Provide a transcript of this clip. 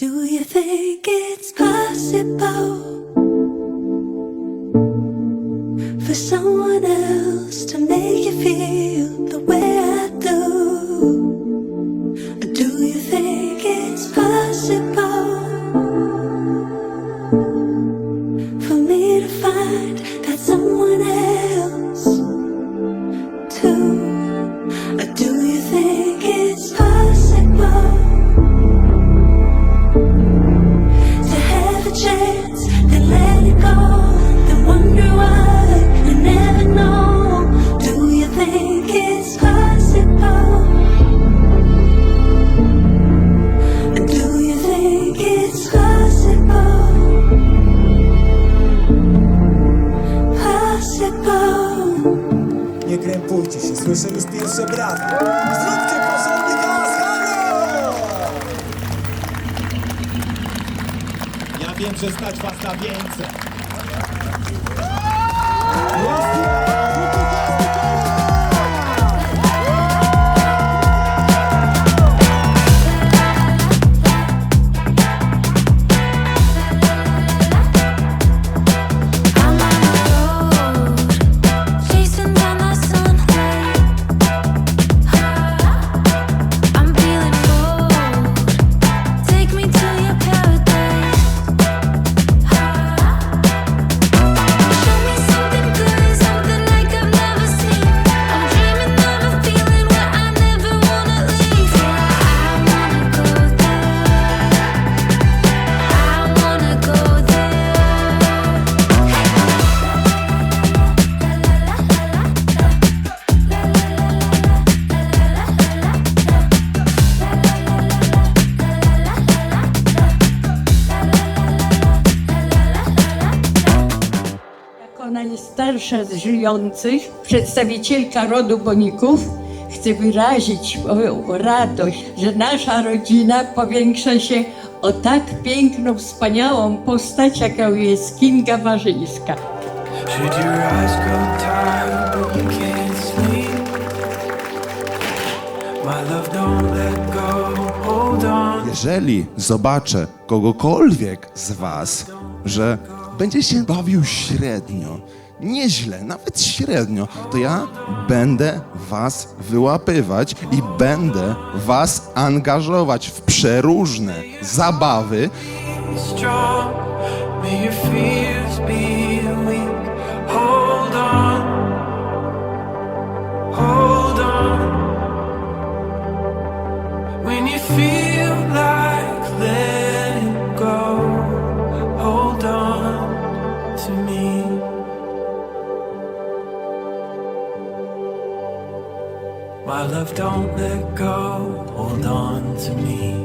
Do you think it's possible for someone else to make you feel the way słyszę już pierwsze brawa. Zróbcie porządny hałas, halo! Ja wiem, że stać was na więcej. Najstarsza z żyjących, przedstawicielka rodu Boników, chcę wyrazić moją radość, że nasza rodzina powiększa się o tak piękną, wspaniałą postać, jaką jest Kinga Warzyńska. Jeżeli zobaczę kogokolwiek z Was, że będzie się bawił średnio, nieźle, nawet średnio, to ja będę Was wyłapywać i będę Was angażować w przeróżne zabawy, Strong. May your fears be weak. My love, don't let go. Hold on to me.